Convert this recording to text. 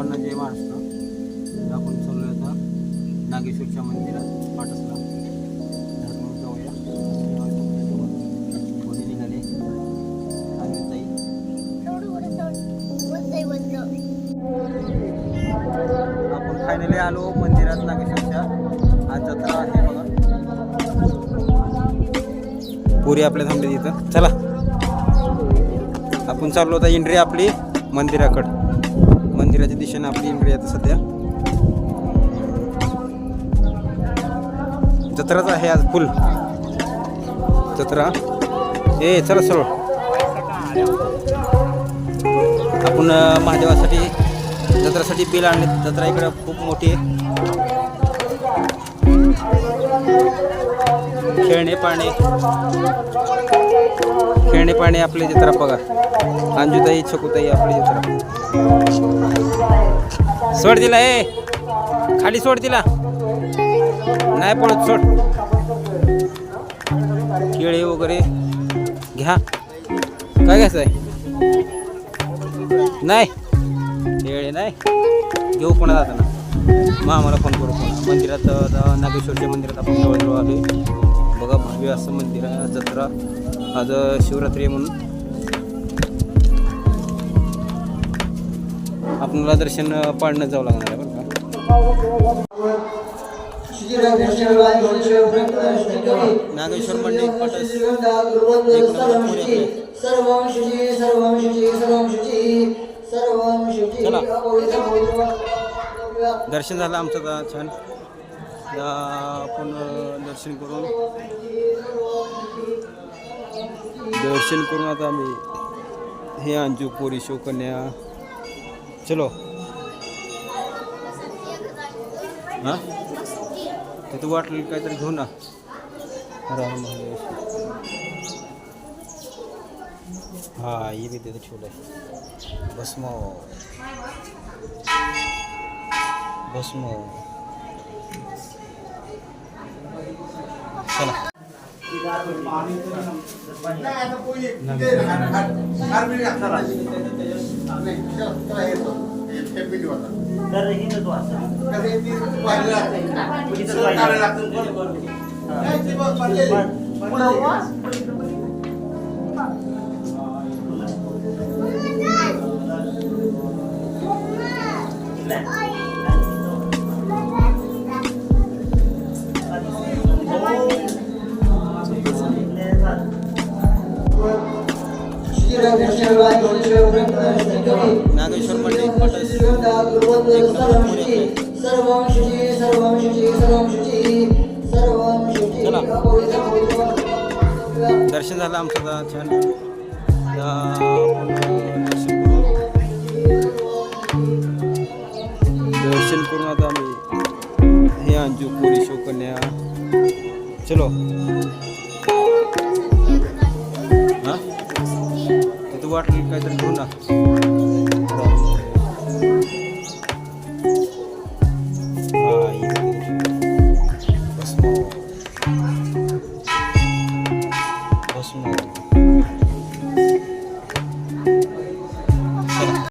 सर्वांना जय महाराष्ट्र. तर आपण चाललो आता नागेश्वरच्या मंदिरात पाटसला. जाऊया. कोणी निघाले? आणि ताई आपण फायनली आलो मंदिरात नागेश्वरच्या. आज जत्रा आहे बघा. पुरी आपल्या थांबली तिथं. चला. आपण चाललो होता एंट्री आपली मंदिराकडं. मंदिराच्या दिशेने आपली एंट्री आता सध्या. जत्राच आहे आज फुल. जत्रा. ए चला सरळ. आपण महादेवासाठी जत्रासाठी बिल आणले जत्रा इकडं खूप मोठी आहे. खेळणे पाणी खेळणे पाणी आपली जत्रा बघा. अंजुताई छकुताई आपली जत्रा सोड दिला ए. खाली सोड दिला नाही पळत सोड. केळे वगैरे घ्या. काय घ्यायचं आहे नाही. केळे नाही. घेऊ पण जाताना. मग आम्हाला फोन करू मंदिरात नागेश्वरच्या मंदिरात आपण जवळजवळ आलो भव्य असं मंदिर जत्रा. आज शिवरात्री आहे म्हणून. आपल्याला दर्शन पाळणं जावं लागणार आहे बरं का? नागेश्वर मंदिर पटस एक चला. दर्शन झालं आमचं आता छान आपण दर्शन करून. दर्शन करून आता आम्ही हे अंजू पोरी शिवकन्या चलो. हां? तिथं वाटलं काहीतरी घेऊ ना राम महादेव. हा हे मी तिथं ठेवलंय. भस्म. भस्म. चला. नागेश्वर पंडित पटस चला. दर्शन झालं आमचं छान दर्शन करून आता आम्ही हे अंजू पुरी शोकन्या चलो idol muna. Boss mo. Boss mo.